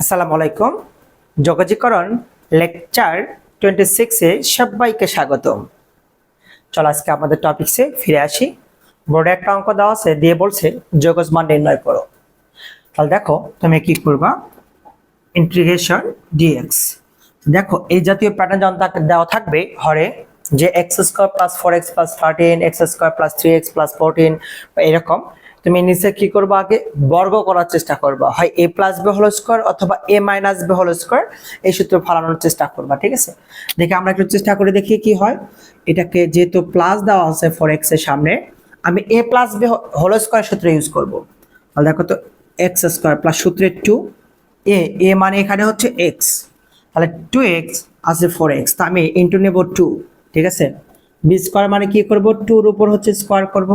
আসসালামু আলাইকুম। যোগাযোগকরণ lecture twenty সিক্সে সবাইকে স্বাগতম। চলো আজকে আমাদের টপিকসে ফিরে আসি। বোর্ডে একটা অঙ্ক দেওয়া আছে, দিয়ে বলছে যোগজ মান নির্ণয় করো। তাহলে দেখো, তুমি কি করবা? ইন্টিগ্রেশন ডিএক্স দেখো, এই জাতীয় প্যাটার্ন যখন দেওয়া থাকবে, হরে যে X square plus four X plus thirteen X square plus three X plus fourteen এরকম তুমি নিচে কি করবা আগে? বর্গ করার চেষ্টা করবা। হয় A plus B whole square অথবা A minus B whole square এই সূত্র ফালানোর চেষ্টা করবা, ঠিক আছে? দেখে আমরা একটু চেষ্টা করে দেখি কি হয়। এটাকে যেহেতু প্লাস দেওয়া আছে ফোর এক্সের সামনে, আমি A plus B whole square সূত্র ইউজ করব। তাহলে দেখো তো এক্স স্কোয়ার প্লাস সূত্রের টু এ এ মানে এখানে হচ্ছে এক্স তাহলে টু এক্স আছে ফোর এক্স তা আমি ইন্টু নেব টু ঠিক আছে? বি স্কোয়ার মানে কি করব? টুর উপর হচ্ছে স্কোয়ার করব।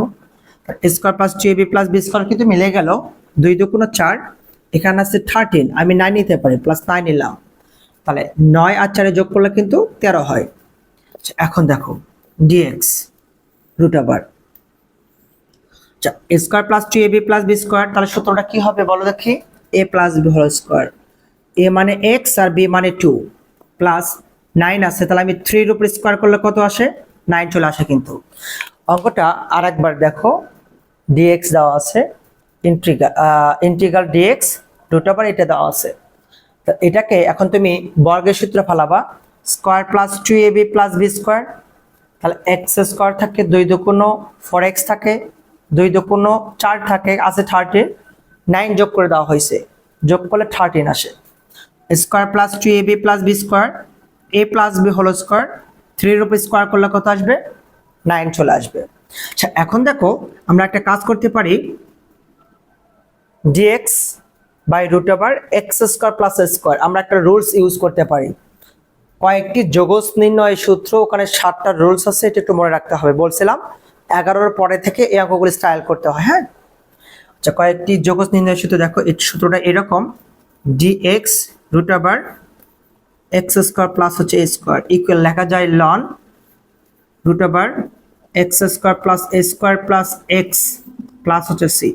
Square plus two A B plus B square কিন্তু মিলে গেল দুই দু কোনো চার। এখানে আছে থার্টিন আমি নাইন নিতে পারি প্লাস নাইন নিলাম। তাহলে নয় আর চারে যোগ করলে কিন্তু তেরো হয়। আচ্ছা, এখন দেখো ডিএক্স রুট আবার square plus two A B plus B square তাহলে সূত্রটা কি হবে বলো দেখি? A plus B whole square A মানে এক্স আর বি মানে টু প্লাস নাইন আছে তাহলে আমি থ্রির উপর স্কোয়ার করলে কত আসে? নাইন চলে আসে কিন্তু। অঙ্কটা আর একবার দেখো। ডিএক্স দেওয়া আছে integral integral D X root over এটা দেওয়া আছে। তো এটাকে এখন তুমি বর্গের সূত্র ফালাবা square plus two A B plus B square তাহলে এক্স স্কোয়ার থাকে দুই দুগুণ ফোর এক্স থাকে, দুই দুগুণ চার থাকে, আছে থার্টিন নাইন যোগ করে দেওয়া হয়েছে, যোগ করলে থার্টিন আসে। Square plus two A B plus B square A plus B whole square থ্রির উপর স্কোয়ার করলে কত আসবে? নাইন চলে আসবে। আচ্ছা এখন দেখো আমরা একটা কাজ করতে পারি। D X by root over X square plus square আমরা একটা রুলস ইউজ করতে পারি। কয়েকটি যোগস নির্ণয় সূত্র, ওখানে সাতটা রুলস আছে, এটা একটু মনে রাখতে হবে। বলছিলাম, এগারোর পরে থেকে এই অঙ্কগুলি স্টাইল করতে হয় হ্যাঁ? আচ্ছা কয়েকটি যোগস নির্ণয় সূত্র, দেখো, এই সূত্রটা এরকম। D X root over X square plus হচ্ছে স্কোয়ার ইকুয়াল লেখা যায় loan root over X square plus A square plus X plus হচ্ছে C.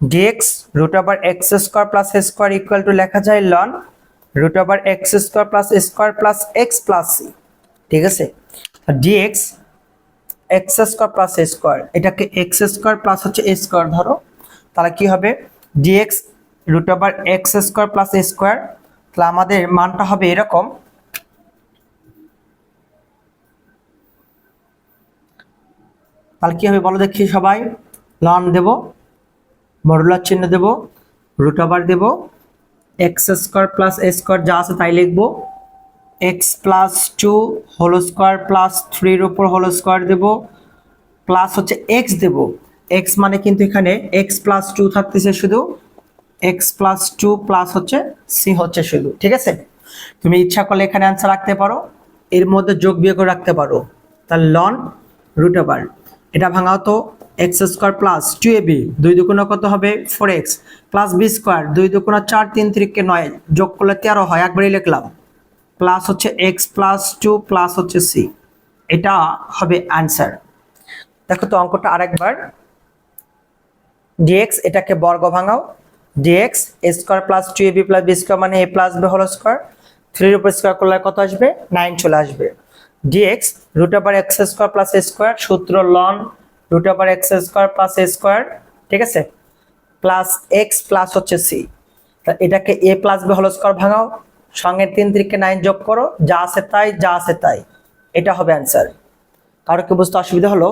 D X root over X square plus A square equal to লেখা যায় loan root over X square plus square plus X plus C. ঠিক আছে? D X X square plus square, এটাকে x square plus হচ্ছে এ square ধরো। তাহলে কি হবে? D X root over X square plus square, তাহলে আমাদের মানটা হবে এরকম তাহলে কি হবে বলো দেখি সবাই। লন দেব মডুলার চিহ্ন দেব root over Dev X square plus A square যা আছে তাই লিখব। X plus two whole square plus থ্রির উপর হোল স্কোয়ার দেব প্লাস হচ্ছে এক্স দেব। এক্স মানে কিন্তু এখানে এক্স প্লাস টু থাকতেছে শুধু এক্স প্লাস টু প্লাস হচ্ছে সি হচ্ছে শুধু, ঠিক আছে? তুমি ইচ্ছা করলে এখানে অ্যান্সার রাখতে পারো, এর মধ্যে যোগ বিয়োগ রাখতে পারো। তার লন রুট ওভার এটা ভাঙা হতো X square plus two A B, দুই দুগুণ কত হবে? Four X plus B square, দুই দুগুণ চার তিন তিরিককে নয়, যোগ করলে তেরো হয়, একবারই লিখলাম। প্লাস হচ্ছে এক্স প্লাস টু প্লাস হচ্ছে সি। এটা হবে অ্যান্সার। দেখো তো অঙ্কটা আরেকবার। ডিএক্স এটাকে বর্গ ভাঙাও। D X A square plus two A B plus B square মানে A plus B whole square. থ্রির উপর স্কোয়ার করলে কত আসবে? নাইন চলে আসবে। D X root over X square plus square সূত্র loan root over X square plus square ঠিক আছে? প্লাস এক্স প্লাস হচ্ছে সি তা এটাকে A plus B whole square ভাঙাও, সঙ্গে তিন তিরিকে নাইন যোগ করো, যা আছে তাই, যা আছে তাই। এটা হবে অ্যান্সার কারও কি বুঝতে অসুবিধা হলো?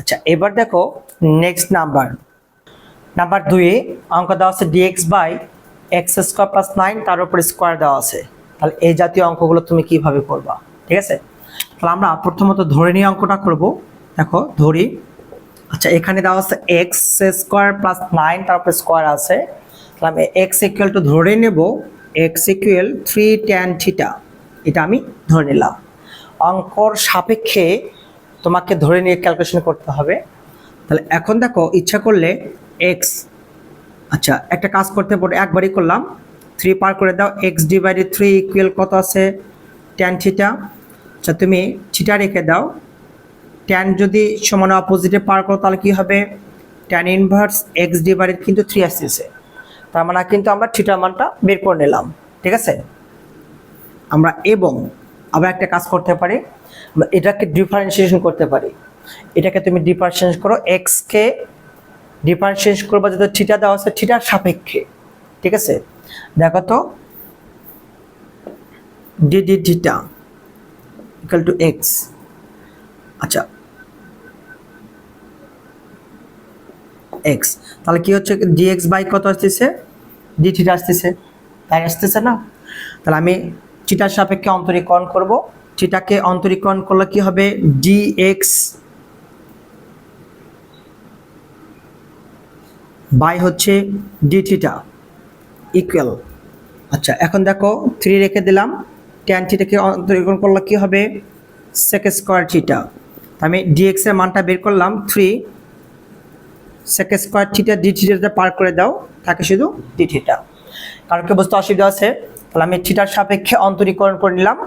আচ্ছা এবার দেখো নেক্সট নাম্বার নাম্বার দুই অঙ্ক দেওয়া আছে D X by X square plus nine তার উপর স্কোয়ার দেওয়া আছে। তাহলে এই জাতীয় অঙ্কগুলো তুমি কীভাবে করবা? ঠিক আছে? তাহলে আমরা প্রথমত ধরে নিয়ে অঙ্কটা করব। দেখো, ধরি। আচ্ছা এখানে দেওয়া আছে এক্স স্কোয়ার প্লাস নাইন তারপর স্কোয়ার আছে। তাহলে আমি এক্স ইকুয়াল টু ধরে নেব। X equal three tan theta এটা আমি ধরে নিলাম। অঙ্কর সাপেক্ষে তোমাকে ধরে নিয়ে ক্যালকুলেশন করতে হবে। তাহলে এখন দেখো, ইচ্ছা করলে এক্স আচ্ছা একটা কাজ করতে পারো একবারই করলাম। থ্রি পার করে দাও এক্স ডিভাইডেড থ্রি ইকুয়াল কত আছে? ট্যান থিটা আচ্ছা তুমি থিটা রেখে দাও। ট্যান যদি সমান অপোজিটে পার করো, তাহলে কী হবে? ট্যান ইনভার্স এক্স ডিভাইডেড কিন্তু থ্রি আসতেছে। তার মানে কিন্তু আমরা থিটার মানটা বের করে নিলাম, ঠিক আছে? আমরা এবং আবার একটা কাজ করতে পারি এটাকে ডিফারেন্সিয়েশন করতে পারি। এটাকে তুমি ডিফারেন্সিয়েশন করো এক্স কে ডিফারেন্সিয়েশন করব যাতে থিটা দেওয়া আছে থিটার সাপেক্ষে, ঠিক আছে? দেখো তো D D theta equal to X আচ্ছা। এক্স তাহলে কি হচ্ছে? ডিএক্স বাই কত আসতেছে? ডি থিটা আসতেছে। তাই আসতেছে না? তাহলে আমি চিটার সাপেক্ষে অন্তরীকরণ করব। চিটাকে অন্তরীকরণ করলে কি হবে? ডি এক্স বাই হচ্ছে ডি থিটা ইকুয়াল আচ্ছা এখন দেখো থ্রি রেখে দিলাম। ট্যান থিটাকে অন্তরীকরণ করলে কি হবে? সেক স্কোয়ার থিটা আমি ডিএক্স এর মানটা বের করলাম three sec square theta D থিটাটা পার করে দাও, থাকে শুধু ডি থিটা কারণ কি বুঝতে অসুবিধা আছে? তাহলে আমি থিটার সাপেক্ষে অন্তরীকরণ করে নিলাম।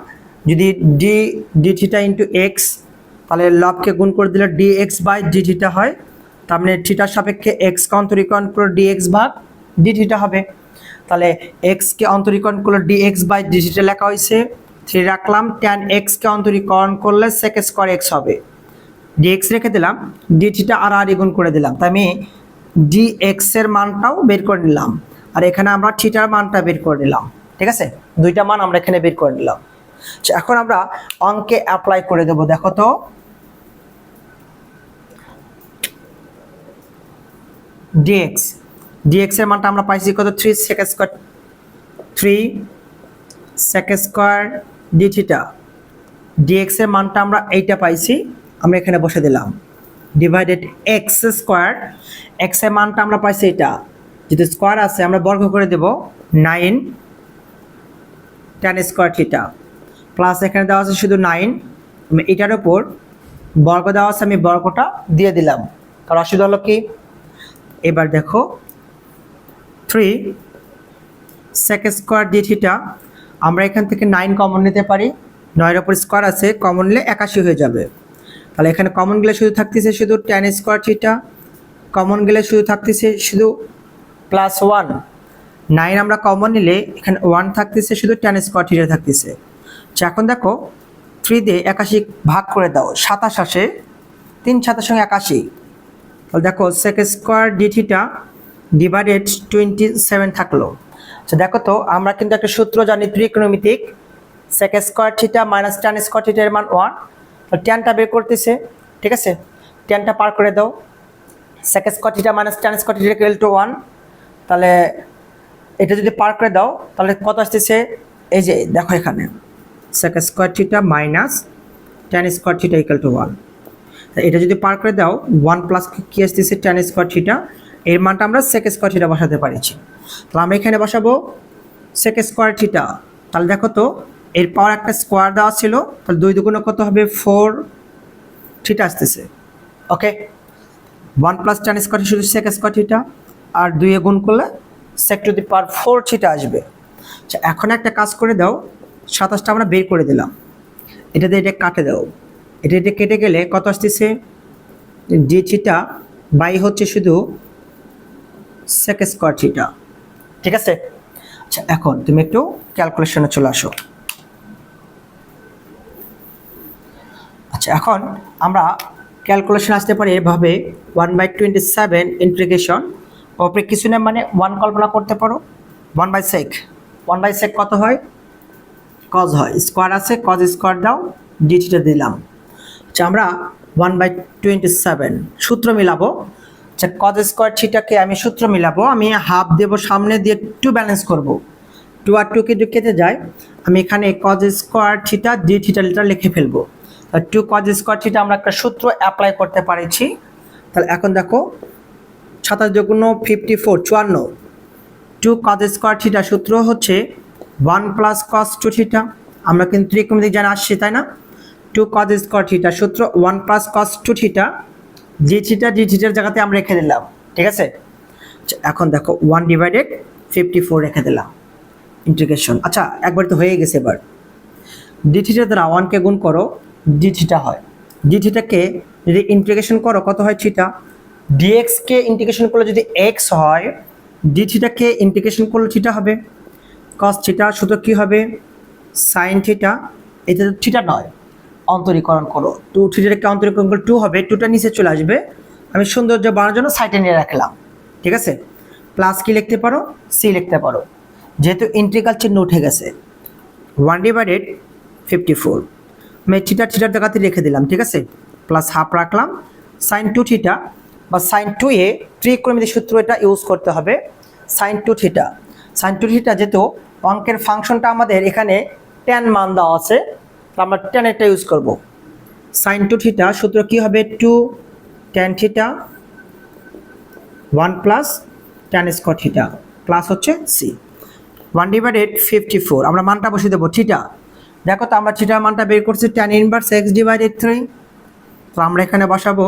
যদি D D theta into X তাহলে লবকে গুণ করে দিলে D X by D theta হয়। তার মানে থিটার সাপেক্ষে এক্সকে অন্তরীকরণ করে ডি এক্স ভাগ ডি থিটা হবে। তাহলে এক্সকে অন্তরীকরণ করলে D X by D theta লেখা হয়েছে। থ্রি রাখলাম ট্যান এক্সকে অন্তরীকরণ করলে সেক স্কোয়ার এক্স হবে। ডি এক্স রেখে দিলাম ডি থিটা আর আর গুণ করে দিলাম, তাই আমি ডি এক্সের মানটাও বের করে নিলাম। আর এখানে আমরা থিটার মানটা বের করে নিলাম, ঠিক আছে? দুইটা মান আমরা এখানে বের করে নিলাম। এখন আমরা অঙ্কে অ্যাপ্লাই করে দেবো, দেখো তো। ডিএক্স ডিএক্স এর মানটা আমরা পাইছি কত? Three sec square three sec square D theta D X এর মানটা আমরা এইটা পাইছি, আমরা এখানে বসে দিলাম। ডিভাইডেড এক্স স্কোয়ার এক্সের মানটা আমরা পাইছি এটা যদি স্কোয়ার আছে, আমরা বর্গ করে দেব nine tan square theta plus এখানে দেওয়া আছে শুধু নাইন এটার উপর বর্গ দেওয়া আছে, আমি বর্গটা দিয়ে দিলাম। কারণ অসুবিধা হলো কি? এবার দেখো three sec square D theta আমরা এখান থেকে নাইন কমন নিতে পারি। নয়ের ওপর স্কোয়ার আছে কমন নিলে একাশি হয়ে যাবে। তাহলে এখানে কমন গেলে শুধু থাকতেছে শুধু টেন স্কোয়ার থিটা কমন গেলে শুধু থাকতেছে শুধু প্লাস ওয়ান নাইন আমরা কমন নিলে এখানে ওয়ান থাকতেছে শুধু টেন স্কোয়ার থিটা থাকতেছে। এখন দেখো থ্রি দিয়ে একাশি ভাগ করে দাও, সাতাশ আসে, তিন সাতার সঙ্গে একাশি। তাহলে দেখো sec square D theta divided twenty seven থাকল। আচ্ছা দেখো তো, আমরা কিন্তু একটা সূত্র জানি ত্রিকোণমিতিক। Sec square theta minus tan square থিটার মান ওয়ান টেনটা বের করতেছে, ঠিক আছে? টেনটা পার করে দাও। Sec square theta minus tan square theta equal to one তাহলে, এটা যদি পার করে দাও, তাহলে কত আসতেছে? এই যে, দেখো এখানে। Sec square theta minus tan square theta equal to one এটা যদি পার করে দাও ওয়ান প্লাস কি আসতেছে? টেন স্কোয়ার থিটা এর মানটা আমরা সেক স্কোয়ার থিটা বসাতে পারছি। তাহলে আমরা এখানে বসাবো সেক স্কোয়ার থিটা তাহলে দেখো তো, এর পাওয়ার একটা স্কোয়ার দেওয়া ছিল, তাহলে দুই দুগুণে কত হবে? ফোর থিটা আসতেছে। Okay one plus tan square শুধু সেক স্কোয়ার থিটা আর দুইয়ে গুণ করলে sec to the power four theta আসবে। আচ্ছা এখন একটা কাজ করে দাও, সাতাশটা আমরা বের করে দিলাম। এটা দিয়ে এটা কাটে দাও। এটা এটা কেটে গেলে কত আসতেছে? ডি থিটা বাই হচ্ছে শুধু সেক স্কোয়ার থিটা ঠিক আছে? আচ্ছা এখন তুমি একটু ক্যালকুলেশনে চলে আসো। আচ্ছা এখন আমরা ক্যালকুলেশন আসতে পারি এভাবে one by twenty seven integration ওপরে কিছু না মানে ওয়ান কল্পনা করতে পারো। One by sec one by sec কত হয়? কজ হয়। স্কোয়ার আছে কজ স্কোয়ার দাও ডিটিটা দিলাম। আচ্ছা আমরা ওয়ান বাই টোয়েন্টি সেভেন সূত্র মিলাবো। আচ্ছা কজ স্কোয়ার থিটাকে আমি সূত্র মিলাবো, আমি হাফ দেবো সামনে দিয়ে টু ব্যালেন্স করব। টু আর টু কিন্তু কেটে যায়, আমি এখানে cos square theta D theta litre লিখে ফেলব। টু কজ স্কোয়ার থিটা আমরা একটা সূত্র অ্যাপ্লাই করতে পারছি। তাহলে এখন দেখো, সাতাশ দুগুণ ফিফটি ফোর চুয়ান্ন। টু কজ স্কোয়ার থিটা সূত্র হচ্ছে one plus cos two theta আমরা কিন্তু ত্রিকোণমিতিক জানা আসছি, তাই না? টু কজ স্কোয়ার থিটা সূত্র one plus cos two theta জি থিটা জি থিটার জায়গাতে আমরা রেখে দিলাম, ঠিক আছে? এখন দেখো ওয়ান ডিভাইডেড ফিফটি ফোর রেখে দিলাম ইন্টিগ্রেশন আচ্ছা একবার তো হয়ে গেছে এবার। ডি থিটা দ্বারা ওয়ানকে গুণ করো ডি থিটা হয়। ডি থিটাকে যদি ইন্টিগ্রেশন করো, কত হয় থিটা ডিএক্সকে ইন্টিগ্রেশন করলে যদি এক্স হয় ডি থিটাকে ইন্টিগ্রেশন করলে থিটা হবে। কস থিটা শুধু কি হবে? সাইন থিটা এটা তো থিটা নয়। অন্তরীকরণ করো। টু থিটাকে অন্তরীকরণ করলে টু হবে টুটা নিচে চলে আসবে। আমি সৌন্দর্য বাড়ানোর জন্য সাইডে নিয়ে রাখলাম। ঠিক আছে? প্লাস কি লিখতে পারো? সি লিখতে পারো। যেহেতু ইন্টিগ্রাল চিহ্ন উঠে গেছে। ওয়ান ডিভাইডেড ফিফটি ফোর আমি থিটা থিটার জায়গাতে রেখে দিলাম, ঠিক আছে? প্লাস হাফ রাখলাম। সাইন টু থিটা বা সাইন টু এ ত্রিকোণমিতিক সূত্র এটা ইউজ করতে হবে। Sine two theta sine two theta যেহেতু অঙ্কের ফাংশনটা আমাদের এখানে টেন মান দেওয়া আছে। তো আমরা টেন এটা ইউজ করব। সাইন টু থিটা সূত্র কী হবে? Two tan theta one plus tan square theta plus হচ্ছে c one divided fifty four আমরা মানটা বসিয়ে দেবো থিটা দেখো তো আমরা থিটার মানটা বের করছি tan inverse x divided three তো আমরা এখানে বসাবো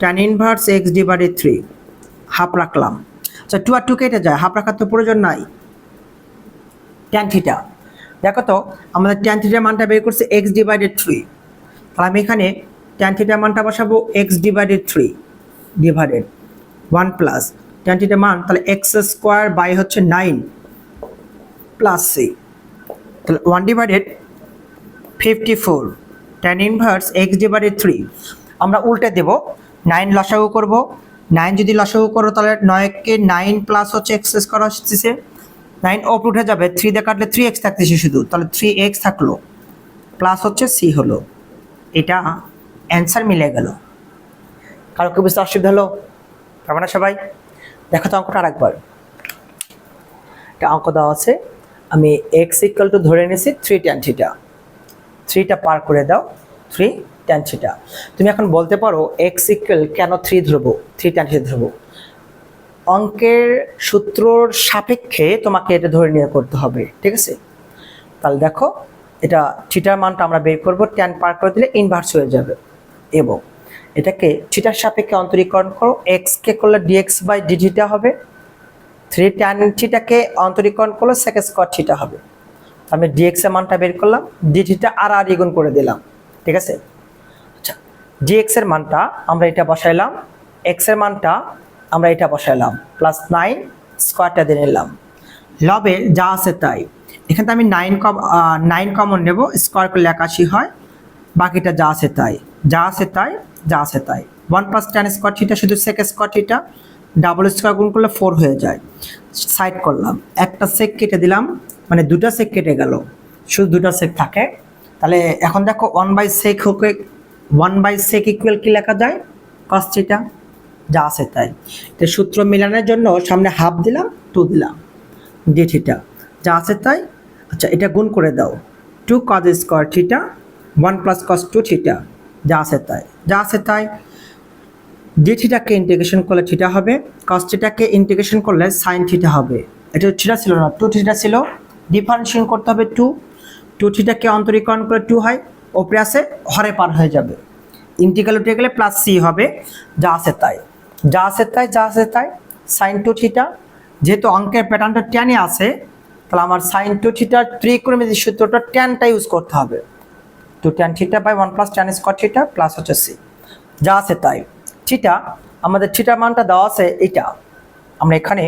tan inverse x divided three half রাখলাম। আচ্ছা টু আর টু কেটে যায় হাফ রাখার তো প্রয়োজন নাই। ট্যান থিটা দেখো তো, আমাদের ট্যান থিটার মানটা বের করছে এক্স ডিভাইডেড থ্রি তাহলে আমি এখানে ট্যান থিটার মানটা বসাবো x divided three divided one plus tan থিটার মান তাহলে এক্স স্কোয়ার বাই হচ্ছে নাইন প্লাস সি তাহলে one divided fifty four tan inverse x divided three আমরা উল্টে দেব নাইন লসাগু করব। নাইন যদি লসাগু করো তাহলে নয়কে নাইন প্লাস হচ্ছে এক্স স্কোয়ার আসতেছে। নাইন অপ উঠে যাবে থ্রি দিয়ে কাটলে থ্রি এক্স থাকতেছে শুধু, তাহলে থ্রি এক্স থাকল প্লাস হচ্ছে সি হলো। এটা অ্যান্সার মিলে গেল। কারও কি বুঝতে অসুবিধা হলো? পারবে না সবাই? দেখো তো অঙ্কটা আরেকবার। একটা অঙ্ক দেওয়া আছে, আমি এক্স ইকুয়াল টু ধরে নিয়েছি থ্রি টেন থিটা থ্রিটা পার করে দাও থ্রি টেন থিটা তুমি এখন বলতে পারো এক্স ইকুয়াল কেন থ্রি ধরবো? থ্রি টেন থিটা ধরবো। অঙ্কের সূত্রর সাপেক্ষে তোমাকে এটা ধরে নিয়ে করতে হবে, ঠিক আছে? তাহলে দেখো, এটা থিটার মানটা আমরা বের করব ট্যান পার করে দিলে ইনভার্স হয়ে যাবে। এবং এটাকে থিটার সাপেক্ষে অন্তরীকরণ করো এক্সকে করলে ডিএক্স বাই ডিজিটা হবে থ্রি ট্যান থিটাকে অন্তরীকরণ করলে সেকেন্ড স্কোয়ার থিটা হবে। আমি ডিএক্স এর মানটা বের করলাম ডিটিটা আর আর গুণ করে দিলাম, ঠিক আছে? আচ্ছা ডিএক্স এর মানটা আমরা এটা বসাইলাম এক্সের মানটা আমরা এটা বসাইলাম। প্লাস নাইন স্কোয়ারটা দিয়ে নিলাম। লবে যা আছে তাই। এখানে আমি নাইন কম নাইন কমন নেব স্কোয়ার করলে একাশি হয়, বাকিটা যা আছে তাই। যা আছে তাই, যা আছে তাই। One plus tan square theta শুধু second square theta double square গুণ করলে ফোর হয়ে যায়। সাইড করলাম। একটা সেক কেটে দিলাম মানে দুটা সেক কেটে গেল। শুধু দুটা সেক থাকে। তাহলে এখন দেখো ওয়ান বাই সেক হোক ওয়ান বাই সেক ইকুয়াল কি লেখা যায়? কস থিটা যা আছে তাই। তো সূত্র মিলানোর জন্য সামনে হাফ দিলাম টু দিলাম। ডি থিটা যা আছে তাই আচ্ছা এটা গুণ করে দাও। Two cos square theta one plus cos two theta যা আছে তাই। যা আছে তাই ডি থিটাকে ইন্টিগ্রেশন করলে থিটা হবে কস থিটাকে ইন্টিগ্রেশন করলে সাইন থিটা হবে। এটা থিটা ছিল না টু থিটা ছিল। ডিফারেন্সিয়েশন করতে হবে টু টু থিটাকে অন্তরীকরণ করে টু হয়, ওপরে আসে হরে পার হয়ে যাবে। ইন্টিগ্রাল উঠে গেলে প্লাস সি হবে, যা আছে তাই। যা আছে তাই, যা আছে তাই। সাইন টু থিটা যেহেতু অঙ্কের প্যাটার্নটা টেনে আছে, তাহলে আমার সাইন টু থিটার ত্রিকোণমিতিক সূত্রটা টেনটা ইউজ করতে হবে। Two tan theta by one plus tan square theta plus হচ্ছে সি যা আছে তাই। থিটা আমাদের থিটার মানটা দেওয়া আছে এটা আমরা এখানে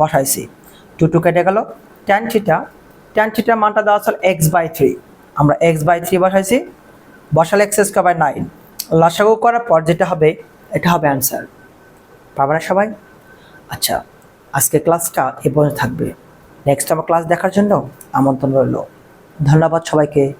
বসাইছি। টু টু কেটে গেল। টেন থিটা টেন থিটার মানটা দেওয়া আছে এক্স বাই থ্রি আমরা এক্স বাই থ্রি বসাইছি। বসালে এক্স স্কোয়ার বাই নাইন লাসাগু করার পর যেটা হবে, এটা হবে অ্যান্সার পারবে না সবাই? আচ্ছা আজকে ক্লাসটা এ পর্যন্ত থাকবে। নেক্সট আমার ক্লাস দেখার জন্য আমন্ত্রণ রইল। ধন্যবাদ সবাইকে।